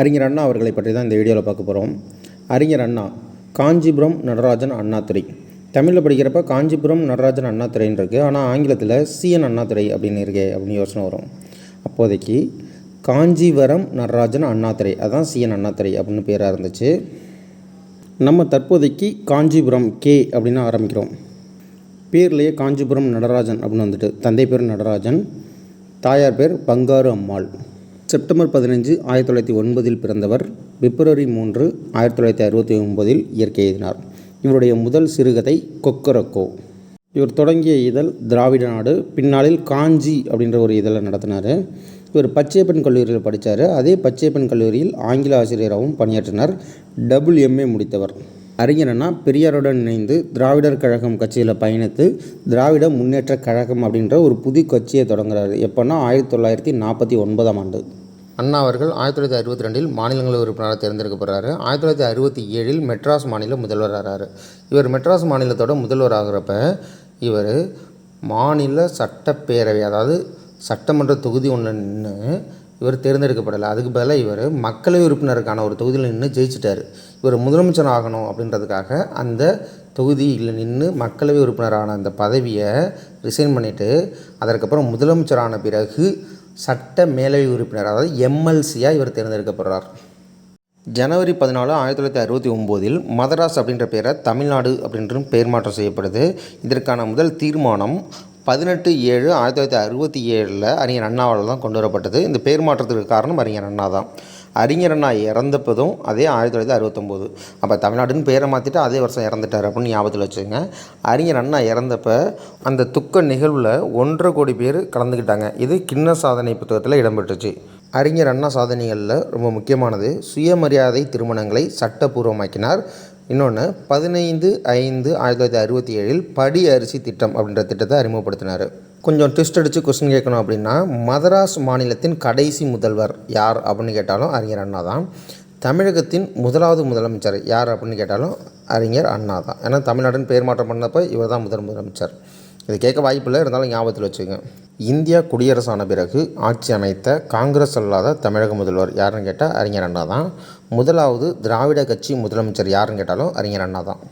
அறிஞர் அண்ணா அவர்களை பற்றி தான் இந்த வீடியோவில் பார்க்க போகிறோம். அறிஞர் அண்ணா காஞ்சிபுரம் நடராஜன் அண்ணாதுரை. தமிழில் படிக்கிறப்ப காஞ்சிபுரம் நடராஜன் அண்ணாதுரைன்னு இருக்குது ஆனால் ஆங்கிலத்தில் சிஎன் அண்ணாதுரை அப்படின்னு இருக்கே அப்படின்னு யோசனை வரும். அப்போதைக்கு காஞ்சிவரம் நடராஜன் அண்ணாதுரை. அதான் சிஎன் அண்ணாதுரை அப்படின்னு பேராக இருந்துச்சு. நம்ம தற்போதைக்கு காஞ்சிபுரம் கே அப்படின்னு ஆரம்பிக்கிறோம். பேர்லேயே காஞ்சிபுரம் நடராஜன் அப்படின்னு வந்துட்டு தந்தை பேர் நடராஜன் தாயார் பேர் பங்காரு அம்மாள். செப்டம்பர் பதினஞ்சு ஆயிரத்தி தொள்ளாயிரத்தி ஒன்பதில் பிறந்தவர் பிப்ரவரி மூன்று ஆயிரத்தி தொள்ளாயிரத்தி அறுபத்தி ஒன்பதில் இயற்கை எழுதினார். இவருடைய முதல் சிறுகதை கொக்கரக்கோ. இவர் தொடங்கிய இதழ் திராவிட நாடு பின்னாளில் காஞ்சி அப்படின்ற ஒரு இதழை நடத்தினார். இவர் பச்சையப்பன் கல்லூரியில் படித்தார் அதே பச்சையப்பன் கல்லூரியில் ஆங்கில ஆசிரியராகவும் பணியாற்றினார். Double MA முடித்தவர். அறிஞரனா பெரியாருடன் இணைந்து திராவிடர் கழகம் கட்சியில் பயணித்து திராவிட முன்னேற்ற கழகம் அப்படின்ற ஒரு புது கட்சியை தொடங்குறாரு. எப்போன்னா ஆயிரத்தி தொள்ளாயிரத்தி நாற்பத்தி ஒன்பதாம் ஆண்டு. அண்ணா அவர்கள் ஆயிரத்தி தொள்ளாயிரத்தி அறுபத்தி ரெண்டில் மாநிலங்களவை உறுப்பினராக தேர்ந்தெடுக்கப்படுறாரு ஆயிரத்தி தொள்ளாயிரத்தி அறுபத்தி ஏழில் மெட்ராஸ் மாநில முதல்வராகிறாரு இவர் மெட்ராஸ் மாநிலத்தோட முதல்வர் ஆகிறப்ப இவர் மாநில சட்டப்பேரவை அதாவது சட்டமன்ற தொகுதி ஒன்று நின்று இவர் தேர்ந்தெடுக்கப்படலை. அதுக்கு பதிலாக இவர் மக்களவை உறுப்பினருக்கான ஒரு தொகுதியில் நின்று ஜெயிச்சிட்டார். இவர் முதலமைச்சர் ஆகணும் அப்படின்றதுக்காக அந்த தொகுதியில் நின்று மக்களவை உறுப்பினரான அந்த பதவியை ரிசைன் பண்ணிவிட்டு அதற்கப்புறம் முதலமைச்சரான பிறகு சட்ட மேலவை உறுப்பினர் அதாவது எம்எல்சியாக இவர் தேர்ந்தெடுக்கப்படுறார். ஜனவரி பதினாலு ஆயிரத்தி தொள்ளாயிரத்தி அறுபத்தி ஒம்போதில் மதராஸ் அப்படின்ற பெயரை தமிழ்நாடு அப்படின்றும் பெயர் மாற்றம் செய்யப்படுது. இதற்கான முதல் தீர்மானம் பதினெட்டு ஏழு ஆயிரத்தி தொள்ளாயிரத்தி அறுபத்தி ஏழில் அறிஞர் அண்ணாவால் தான் கொண்டு வரப்பட்டது. இந்த பேர் மாற்றத்துக்கு காரணம் அறிஞர் அண்ணா தான் அறிஞர் அண்ணா இறந்தப்பதும் அதே ஆயிரத்தி தொள்ளாயிரத்தி அறுபத்தொம்போது. அப்போ தமிழ்நாடுன்னு பேரை மாற்றிட்டு அதே வருஷம் இறந்துட்டார் அப்படின்னு ஞாபகத்தில் வச்சுக்கோங்க. அறிஞர் அண்ணா இறந்தப்ப அந்த துக்க நிகழ்வில் ஒன்றரை கோடி பேர் கலந்துக்கிட்டாங்க இது கிண்ண சாதனை புத்தகத்தில் இடம்பெற்றுச்சு. அறிஞர் அண்ணா சாதனைகளில் ரொம்ப முக்கியமானது சுயமரியாதை திருமணங்களை சட்டப்பூர்வமாக்கினார் இன்னொன்று பதினைந்து ஐந்து ஆயிரத்தி தொள்ளாயிரத்தி அறுபத்தி ஏழில் படி அரிசி திட்டம் அப்படின்ற திட்டத்தை அறிமுகப்படுத்தினார். கொஞ்சம் ட்விஸ்ட் அடித்து கொஸ்டின் கேட்கணும் அப்படின்னா மதராஸ் மாநிலத்தின் கடைசி முதல்வர் யார் அப்படின்னு கேட்டாலும் அறிஞர் அண்ணா தான் தமிழகத்தின் முதலாவது முதலமைச்சர் யார் அப்படின்னு கேட்டாலும் அறிஞர் அண்ணா தான் ஏன்னா தமிழ்நாடுன்னு பேர் மாற்றம் பண்ணப்போ இவர் தான் முதல் முதலமைச்சர். இது கேட்க வாய்ப்பில்லை இருந்தாலும் ஞாபகத்தில் வச்சுக்கோங்க. இந்தியா குடியரசான பிறகு ஆட்சி அமைத்த காங்கிரஸ் அல்லாத தமிழக முதல்வர் யாருன்னு கேட்டால் அறிஞர் அண்ணா தான் முதலாவது திராவிட கட்சி முதலமைச்சர் யாருன்னு கேட்டாலும் அறிஞர் அண்ணா தான்